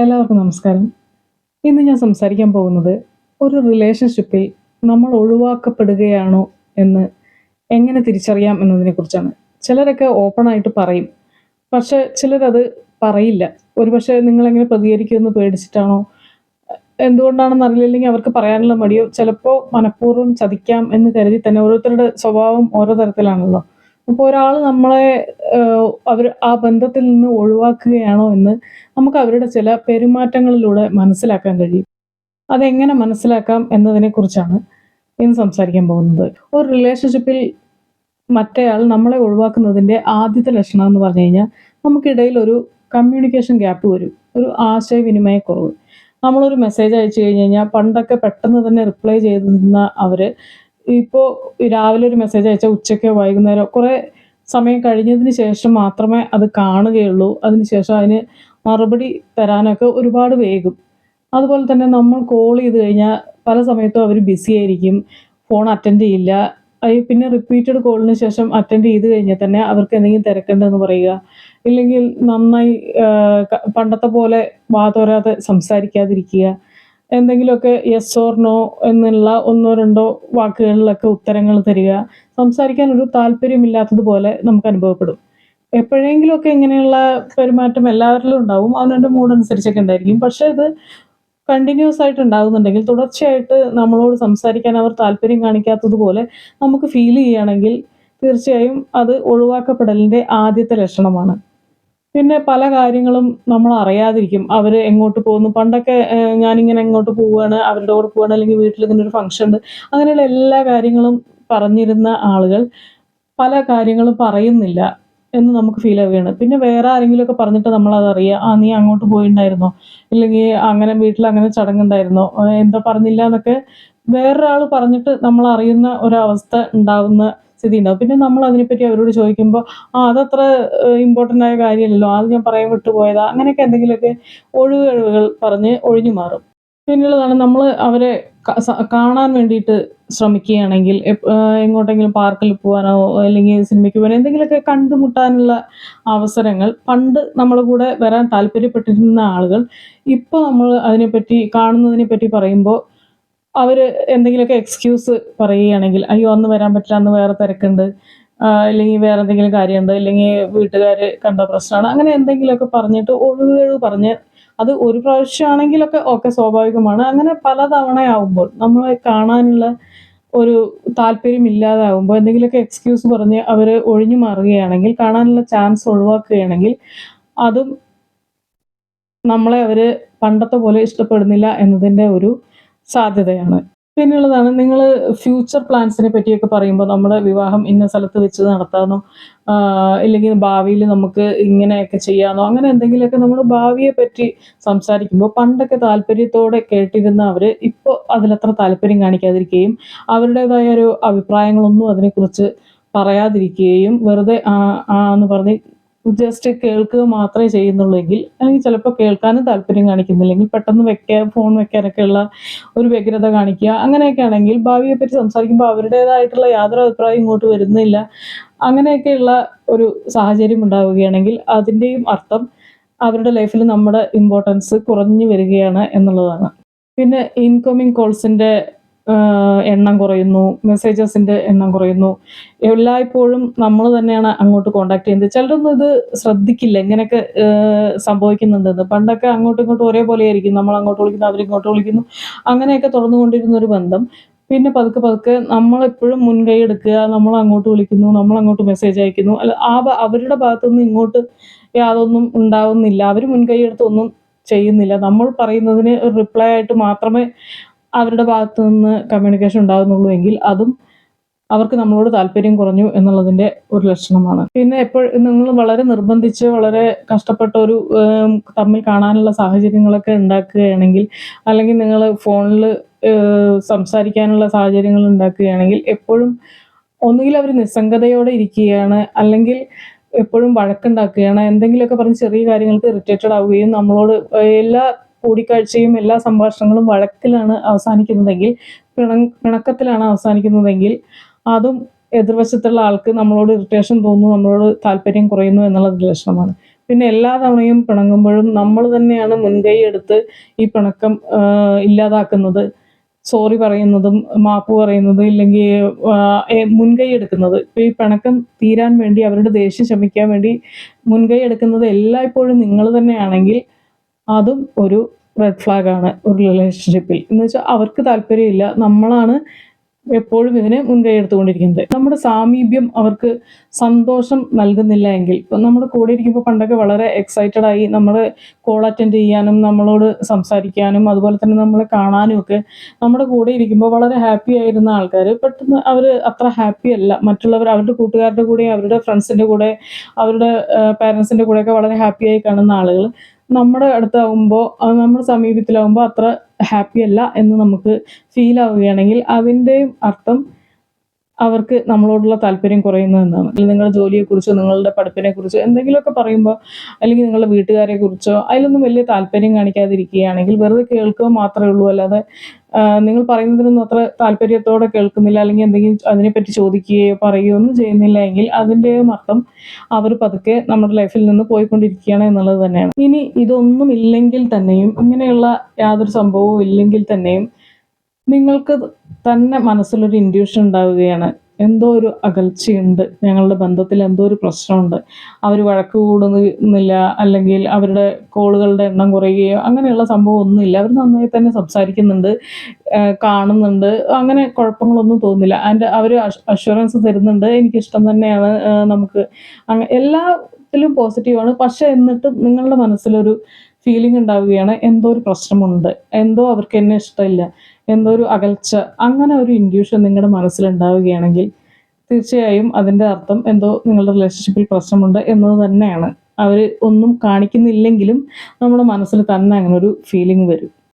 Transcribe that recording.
എല്ലാവർക്കും നമസ്കാരം. ഇന്ന് ഞാൻ സംസാരിക്കാൻ പോകുന്നത് ഒരു റിലേഷൻഷിപ്പിൽ നമ്മൾ ഒഴിവാക്കപ്പെടുകയാണോ എന്ന് എങ്ങനെ തിരിച്ചറിയാം എന്നതിനെ കുറിച്ചാണ്. ചിലരൊക്കെ ഓപ്പണായിട്ട് പറയും. പക്ഷേ ചിലരത് പറയില്ല. ഒരുപക്ഷെ നിങ്ങളെങ്ങനെ പ്രതികരിക്കുമെന്ന് പേടിച്ചിട്ടാണോ? എന്തുകൊണ്ടാണെന്ന് അറിയില്ലെങ്കിൽ അവർക്ക് പറയാനുള്ള മടിയോ? ചിലപ്പോൾ മനഃപൂർവം ചതിക്കാം എന്ന് കരുതി തന്നെ ഓരോരുത്തരുടെ സ്വഭാവം ഓരോ തരത്തിലാണല്ലോ. അപ്പോൾ ഒരാൾ നമ്മളെ അവർ ആ ബന്ധത്തിൽ നിന്ന് ഒഴിവാക്കുകയാണോ എന്ന് നമുക്ക് അവരുടെ ചില പെരുമാറ്റങ്ങളിലൂടെ മനസ്സിലാക്കാൻ കഴിയും. അതെങ്ങനെ മനസ്സിലാക്കാം എന്നതിനെക്കുറിച്ചാണ് ഇന്ന് സംസാരിക്കാൻ പോകുന്നത്. ഒരു റിലേഷൻഷിപ്പിൽ മറ്റേയാൾ നമ്മളെ ഒഴിവാക്കുന്നതിന്റെ ആദ്യത്തെ ലക്ഷണം എന്ന് പറഞ്ഞു കഴിഞ്ഞാൽ നമുക്കിടയിൽ ഒരു കമ്മ്യൂണിക്കേഷൻ ഗ്യാപ്പ് വരും. ഒരു ആശയവിനിമയക്കുറവ് നമ്മളൊരു മെസ്സേജ് അയച്ചു കഴിഞ്ഞ് കഴിഞ്ഞാൽ പണ്ടൊക്കെ പെട്ടെന്ന് തന്നെ റിപ്ലൈ ചെയ്തിരുന്ന അവർ ഇപ്പോൾ രാവിലെ ഒരു മെസ്സേജ് അയച്ചാൽ ഉച്ചയ്ക്ക് വൈകുന്നേരം കുറേ സമയം കഴിഞ്ഞതിന് ശേഷം മാത്രമേ അത് കാണുകയുള്ളൂ. അതിന് ശേഷം അതിന് മറുപടി തരാനൊക്കെ ഒരുപാട് വേഗം അതുപോലെ തന്നെ നമ്മൾ കോൾ ചെയ്ത് കഴിഞ്ഞാൽ പല സമയത്തും അവർ ബിസി ആയിരിക്കും ഫോൺ അറ്റൻഡ് ചെയ്യില്ല. പിന്നെ റിപ്പീറ്റഡ് കോളിന് ശേഷം അറ്റൻഡ് ചെയ്ത് കഴിഞ്ഞാൽ തന്നെ അവർക്ക് എന്തെങ്കിലും തിരക്കുണ്ടെന്ന് പറയുക. ഇല്ലെങ്കിൽ നന്നായി പണ്ടത്തെ പോലെ വാതോരാതെ സംസാരിക്കാതിരിക്കുക. എന്തെങ്കിലുമൊക്കെ യെസ് ഓർ നോ എന്നുള്ള ഒന്നോ രണ്ടോ വാക്കുകളിലൊക്കെ ഉത്തരങ്ങൾ തരിക. സംസാരിക്കാൻ ഒരു താല്പര്യമില്ലാത്തതുപോലെ നമുക്ക് അനുഭവപ്പെടും. എപ്പോഴെങ്കിലുമൊക്കെ ഇങ്ങനെയുള്ള പെരുമാറ്റം എല്ലാവരിലും ഉണ്ടാവും. അവനവന്റെ മൂഡ് അനുസരിച്ചൊക്കെ ഉണ്ടായിരിക്കും. പക്ഷെ ഇത് കണ്ടിന്യൂസ് ആയിട്ട് ഉണ്ടാകുന്നുണ്ടെങ്കിൽ തുടർച്ചയായിട്ട് നമ്മളോട് സംസാരിക്കാൻ അവർ താല്പര്യം കാണിക്കാത്തതുപോലെ നമുക്ക് ഫീൽ ചെയ്യുകയാണെങ്കിൽ തീർച്ചയായും അത് ഒഴിവാക്കപ്പെടലിന്റെ ആദ്യത്തെ ലക്ഷണമാണ്. പിന്നെ പല കാര്യങ്ങളും നമ്മൾ അറിയാതിരിക്കും. അവർ എങ്ങോട്ട് പോകുന്നു? പണ്ടൊക്കെ ഞാനിങ്ങനെ എങ്ങോട്ട് പോവുകയാണ് അവരുടെ കൂടെ പോവുകയാണ് അല്ലെങ്കിൽ വീട്ടിൽ ഇങ്ങനെ ഒരു ഫംഗ്ഷൻ ഉണ്ട്. അങ്ങനെയുള്ള എല്ലാ കാര്യങ്ങളും പറഞ്ഞിരുന്ന ആളുകൾ പല കാര്യങ്ങളും പറയുന്നില്ല എന്ന് നമുക്ക് ഫീൽ ആവുകയാണ്. പിന്നെ വേറെ ആരെങ്കിലുമൊക്കെ പറഞ്ഞിട്ട് നമ്മൾ അറിയുക ആ നീ അങ്ങോട്ട് പോയിണ്ടായിരുന്നോ? ഇല്ലെങ്കിൽ അങ്ങനെ വീട്ടിൽ അങ്ങനെ ചടങ്ങുണ്ടായിരുന്നോ? എന്താ പറഞ്ഞില്ല എന്നൊക്കെ വേറൊരാൾ പറഞ്ഞിട്ട് നമ്മൾ അറിയുന്ന ഒരവസ്ഥ ഉണ്ടാവുന്ന സ്ഥിതി ഉണ്ടാവും പിന്നെ നമ്മൾ അതിനെപ്പറ്റി അവരോട് ചോദിക്കുമ്പോൾ ആ അതത്ര ഇമ്പോർട്ടന്റ് ആയ കാര്യമല്ലല്ലോ. അത് ഞാൻ പറയാൻ വിട്ടുപോയതാ. അങ്ങനെയൊക്കെ എന്തെങ്കിലുമൊക്കെ ഒഴിവുകഴിവുകൾ പറഞ്ഞ് ഒഴിഞ്ഞു മാറും. പിന്നുള്ളതാണ് നമ്മൾ അവരെ കാണാൻ വേണ്ടിയിട്ട് ശ്രമിക്കുകയാണെങ്കിൽ എങ്ങോട്ടെങ്കിലും പാർക്കിൽ പോകാനോ അല്ലെങ്കിൽ സിനിമയ്ക്ക് പോകാനോ എന്തെങ്കിലുമൊക്കെ കണ്ടുമുട്ടാനുള്ള അവസരങ്ങൾ പണ്ട് നമ്മുടെ കൂടെ വരാൻ താല്പര്യപ്പെട്ടിരുന്ന ആളുകൾ ഇപ്പോൾ നമ്മൾ അതിനെപ്പറ്റി കാണുന്നതിനെ പറ്റി പറയുമ്പോൾ അവർ എന്തെങ്കിലുമൊക്കെ എക്സ്ക്യൂസ് പറയുകയാണെങ്കിൽ അയ്യോ അന്ന് വരാൻ പറ്റില്ല അന്ന് വേറെ തിരക്കുണ്ട്. അല്ലെങ്കിൽ വേറെ എന്തെങ്കിലും കാര്യമുണ്ട് അല്ലെങ്കിൽ വീട്ടുകാർ കണ്ട പ്രശ്നമാണ്. അങ്ങനെ എന്തെങ്കിലുമൊക്കെ പറഞ്ഞിട്ട് ഒഴിവുകഴിവ് പറഞ്ഞ് അത് ഒരു പ്രാവശ്യമാണെങ്കിലൊക്കെ ഒക്കെ സ്വാഭാവികമാണ്. അങ്ങനെ പലതവണയാവുമ്പോൾ നമ്മളെ കാണാനുള്ള ഒരു താല്പര്യം ഇല്ലാതാവുമ്പോൾ എന്തെങ്കിലുമൊക്കെ എക്സ്ക്യൂസ് പറഞ്ഞ് അവർ ഒഴിഞ്ഞു മാറുകയാണെങ്കിൽ കാണാനുള്ള ചാൻസ് ഒഴിവാക്കുകയാണെങ്കിൽ അതും നമ്മളെ അവർ പണ്ടത്തെ പോലെ ഇഷ്ടപ്പെടുന്നില്ല എന്നതിന്റെ ഒരു സാധ്യതയാണ്. പിന്നെയുള്ളതാണ് നിങ്ങൾ ഫ്യൂച്ചർ പ്ലാൻസിനെ പറ്റിയൊക്കെ പറയുമ്പോൾ നമ്മൾ വിവാഹം ഇന്ന സ്ഥലത്ത് വെച്ച് നടത്താമെന്നോ ഇല്ലെങ്കിൽ ഭാവിയിൽ നമുക്ക് ഇങ്ങനെയൊക്കെ ചെയ്യാമെന്നോ അങ്ങനെ എന്തെങ്കിലുമൊക്കെ നമ്മൾ ഭാവിയെ പറ്റി സംസാരിക്കുമ്പോൾ പണ്ടൊക്കെ താല്പര്യത്തോടെ കേട്ടിരുന്ന അവർ ഇപ്പോൾ അതിലത്ര താല്പര്യം കാണിക്കാതിരിക്കുകയും അവരുടേതായ ഒരു അഭിപ്രായങ്ങളൊന്നും അതിനെക്കുറിച്ച് പറയാതിരിക്കുകയും വെറുതെ ആ ആ എന്ന് പറഞ്ഞ് ജസ്റ്റ് കേൾക്കുക മാത്രമേ ചെയ്യുന്നുള്ളൂ എങ്കിൽ അല്ലെങ്കിൽ ചിലപ്പോൾ കേൾക്കാനും താല്പര്യം കാണിക്കുന്നില്ലെങ്കിൽ പെട്ടെന്ന് വെക്കാൻ ഫോൺ വെക്കാനൊക്കെ ഉള്ള ഒരു വ്യഗ്രത കാണിക്കുക. അങ്ങനെയൊക്കെ ആണെങ്കിൽ ഭാവിയെ പറ്റി സംസാരിക്കുമ്പോൾ അവരുടേതായിട്ടുള്ള യാതൊരു അഭിപ്രായം ഇങ്ങോട്ട് വരുന്നില്ല. അങ്ങനെയൊക്കെയുള്ള ഒരു സാഹചര്യം ഉണ്ടാവുകയാണെങ്കിൽ അതിന്റെയും അർത്ഥം അവരുടെ ലൈഫിൽ നമ്മുടെ ഇമ്പോർട്ടൻസ് കുറഞ്ഞു വരികയാണ് എന്നുള്ളതാണ്. പിന്നെ ഇൻകമിങ് കോൾസിന്റെ എണ്ണം കുറയുന്നു മെസ്സേജസിന്റെ എണ്ണം കുറയുന്നു. എല്ലായ്പ്പോഴും നമ്മൾ തന്നെയാണ് അങ്ങോട്ട് കോണ്ടാക്ട് ചെയ്യുന്നത്. ചിലരൊന്നും ഇത് ശ്രദ്ധിക്കില്ല ഇങ്ങനെയൊക്കെ സംഭവിക്കുന്നുണ്ടെന്ന്. പണ്ടൊക്കെ അങ്ങോട്ടും ഇങ്ങോട്ടും ഒരേപോലെ ആയിരിക്കും. നമ്മൾ അങ്ങോട്ട് വിളിക്കുന്നു അവരിങ്ങോട്ട് വിളിക്കുന്നു. അങ്ങനെയൊക്കെ തുറന്നുകൊണ്ടിരുന്ന ഒരു ബന്ധം. പിന്നെ പതുക്കെ പതുക്കെ നമ്മളെപ്പോഴും മുൻകൈ എടുക്കുക നമ്മൾ അങ്ങോട്ട് വിളിക്കുന്നു നമ്മൾ അങ്ങോട്ട് മെസ്സേജ് അയക്കുന്നു. അല്ല ആ അവരുടെ ഭാഗത്തുനിന്ന് ഇങ്ങോട്ട് യാതൊന്നും ഉണ്ടാവുന്നില്ല. അവർ മുൻകൈ എടുത്തൊന്നും ചെയ്യുന്നില്ല. നമ്മൾ പറയുന്നതിന് ഒരു റിപ്ലൈ ആയിട്ട് മാത്രമേ അവരുടെ ഭാഗത്തു നിന്ന് കമ്മ്യൂണിക്കേഷൻ ഉണ്ടാകുന്നുള്ളൂ എങ്കിൽ അതും അവർക്ക് നമ്മളോട് താല്പര്യം കുറഞ്ഞു എന്നുള്ളതിന്റെ ഒരു ലക്ഷണമാണ്. പിന്നെ എപ്പോഴും നിങ്ങൾ വളരെ നിർബന്ധിച്ച് വളരെ കഷ്ടപ്പെട്ട ഒരു തമ്മിൽ കാണാനുള്ള സാഹചര്യങ്ങളൊക്കെ ഉണ്ടാക്കുകയാണെങ്കിൽ അല്ലെങ്കിൽ നിങ്ങൾ ഫോണിൽ സംസാരിക്കാനുള്ള സാഹചര്യങ്ങൾ ഉണ്ടാക്കുകയാണെങ്കിൽ എപ്പോഴും ഒന്നുകിൽ അവർ നിസ്സംഗതയോടെ ഇരിക്കുകയാണ് അല്ലെങ്കിൽ എപ്പോഴും വഴക്കുണ്ടാക്കുകയാണ്. എന്തെങ്കിലുമൊക്കെ പറഞ്ഞ് ചെറിയ കാര്യങ്ങൾക്ക് ഇറിറ്റേറ്റഡ് ആവുകയും നമ്മളോട് എല്ലാ കൂടിക്കാഴ്ചയും എല്ലാ സംഭാഷണങ്ങളും വഴക്കിലാണ് അവസാനിക്കുന്നതെങ്കിൽ പിണ പിണക്കത്തിലാണ് അവസാനിക്കുന്നതെങ്കിൽ അതും എതിർവശത്തുള്ള ആൾക്ക് നമ്മളോട് ഇറിറ്റേഷൻ തോന്നുന്നു നമ്മളോട് താല്പര്യം കുറയുന്നു എന്നുള്ളത് ലക്ഷണമാണ്. പിന്നെ എല്ലാ തവണയും പിണങ്ങുമ്പോഴും നമ്മൾ തന്നെയാണ് മുൻകൈ എടുത്ത് ഈ പിണക്കം ഇല്ലാതാക്കുന്നത്. സോറി പറയുന്നതും മാപ്പ് പറയുന്നതും ഇല്ലെങ്കിൽ മുൻകൈ എടുക്കുന്നത്. ഇപ്പൊ ഈ പിണക്കം തീരാൻ വേണ്ടി അവരുടെ ദേഷ്യം ശമിക്കാൻ വേണ്ടി മുൻകൈ എടുക്കുന്നത് എല്ലായ്പ്പോഴും നിങ്ങൾ തന്നെയാണെങ്കിൽ അതും ഒരു റെഡ് ഫ്ലാഗാണ് ഒരു റിലേഷൻഷിപ്പിൽ എന്ന് വെച്ചാൽ അവർക്ക് താല്പര്യമില്ല. നമ്മളാണ് എപ്പോഴും ഇതിനെ മുൻകൈ എടുത്തുകൊണ്ടിരിക്കുന്നത്. നമ്മുടെ സാമീപ്യം അവർക്ക് സന്തോഷം നൽകുന്നില്ല എങ്കിൽ ഇപ്പം നമ്മുടെ കൂടെ ഇരിക്കുമ്പോൾ പണ്ടൊക്കെ വളരെ എക്സൈറ്റഡ് ആയി നമ്മൾ കോൾ അറ്റൻഡ് ചെയ്യാനും നമ്മളോട് സംസാരിക്കാനും അതുപോലെ തന്നെ നമ്മളെ കാണാനും ഒക്കെ നമ്മുടെ കൂടെ ഇരിക്കുമ്പോൾ വളരെ ഹാപ്പി ആയിരുന്ന ആൾക്കാർ പെട്ടെന്ന് അവർ അത്ര ഹാപ്പി അല്ല. മറ്റുള്ളവർ അവരുടെ കൂട്ടുകാരുടെ കൂടെ അവരുടെ ഫ്രണ്ട്സിന്റെ കൂടെ അവരുടെ പാരൻസിന്റെ കൂടെയൊക്കെ വളരെ ഹാപ്പിയായി കാണുന്ന ആളുകൾ നമ്മുടെ അടുത്താകുമ്പോൾ നമ്മുടെ സമീപത്തിലാകുമ്പോൾ അത്ര ഹാപ്പി അല്ല എന്ന് നമുക്ക് ഫീൽ ആവുകയാണെങ്കിൽ അതിന്റെയും അർത്ഥം അവർക്ക് നമ്മളോടുള്ള താല്പര്യം കുറയുന്നു എന്നാണ് അല്ലെങ്കിൽ നിങ്ങളുടെ ജോലിയെക്കുറിച്ചോ നിങ്ങളുടെ പഠിപ്പിനെക്കുറിച്ചോ എന്തെങ്കിലുമൊക്കെ പറയുമ്പോൾ അല്ലെങ്കിൽ നിങ്ങളുടെ വീട്ടുകാരെ കുറിച്ചോ അതിലൊന്നും വലിയ താല്പര്യം കാണിക്കാതിരിക്കുകയാണെങ്കിൽ വെറുതെ കേൾക്കുക മാത്രമേ ഉള്ളൂ. അല്ലാതെ നിങ്ങൾ പറയുന്നതിനൊന്നും അത്ര താല്പര്യത്തോടെ കേൾക്കുന്നില്ല അല്ലെങ്കിൽ എന്തെങ്കിലും അതിനെപ്പറ്റി ചോദിക്കുകയോ പറയുകയോ ഒന്നും ചെയ്യുന്നില്ല എങ്കിൽ അതിന്റെ അർത്ഥം അവർ പതുക്കെ നമ്മുടെ ലൈഫിൽ നിന്ന് പോയിക്കൊണ്ടിരിക്കുകയാണ് എന്നുള്ളത് തന്നെയാണ്. ഇനി ഇതൊന്നും ഇല്ലെങ്കിൽ തന്നെയും ഇങ്ങനെയുള്ള യാതൊരു സംഭവവും ഇല്ലെങ്കിൽ തന്നെയും നിങ്ങൾക്ക് തന്നെ മനസ്സിലൊരു ഇൻഡ്യൂഷൻ ഉണ്ടാവുകയാണ്. എന്തോ ഒരു അകൽച്ചയുണ്ട്. ഞങ്ങളുടെ ബന്ധത്തിൽ എന്തോ ഒരു പ്രശ്നമുണ്ട്. അവർ വഴക്ക് കൂടുന്നില്ല. അല്ലെങ്കിൽ അവരുടെ കോളുകളുടെ എണ്ണം കുറയുകയോ അങ്ങനെയുള്ള സംഭവം ഒന്നുമില്ല. അവർ നന്നായി തന്നെ സംസാരിക്കുന്നുണ്ട് കാണുന്നുണ്ട്. അങ്ങനെ കുഴപ്പങ്ങളൊന്നും തോന്നുന്നില്ല. അതിന്റെ അവർ അഷുറൻസ് തരുന്നുണ്ട്. എനിക്കിഷ്ടം തന്നെയാണ് നമുക്ക് അങ്ങനെ എല്ലാത്തിലും പോസിറ്റീവാണ് പക്ഷെ എന്നിട്ട് നിങ്ങളുടെ മനസ്സിലൊരു ഫീലിംഗ് ഉണ്ടാവുകയാണ്. എന്തോ ഒരു പ്രശ്നമുണ്ട്. എന്തോ അവർക്ക് എന്നെ ഇഷ്ടമില്ല. എന്തോ ഒരു അകൽച്ച അങ്ങനെ ഒരു ഇൻഡ്യൂഷൻ നിങ്ങളുടെ മനസ്സിലുണ്ടാവുകയാണെങ്കിൽ തീർച്ചയായും അതിന്റെ അർത്ഥം എന്തോ നിങ്ങളുടെ റിലേഷൻഷിപ്പിൽ പ്രശ്നമുണ്ട് എന്നത് തന്നെയാണ്. അവർ ഒന്നും കാണിക്കുന്നില്ലെങ്കിലും നമ്മുടെ മനസ്സിൽ തന്നെ അങ്ങനെ ഒരു ഫീലിംഗ് വരും.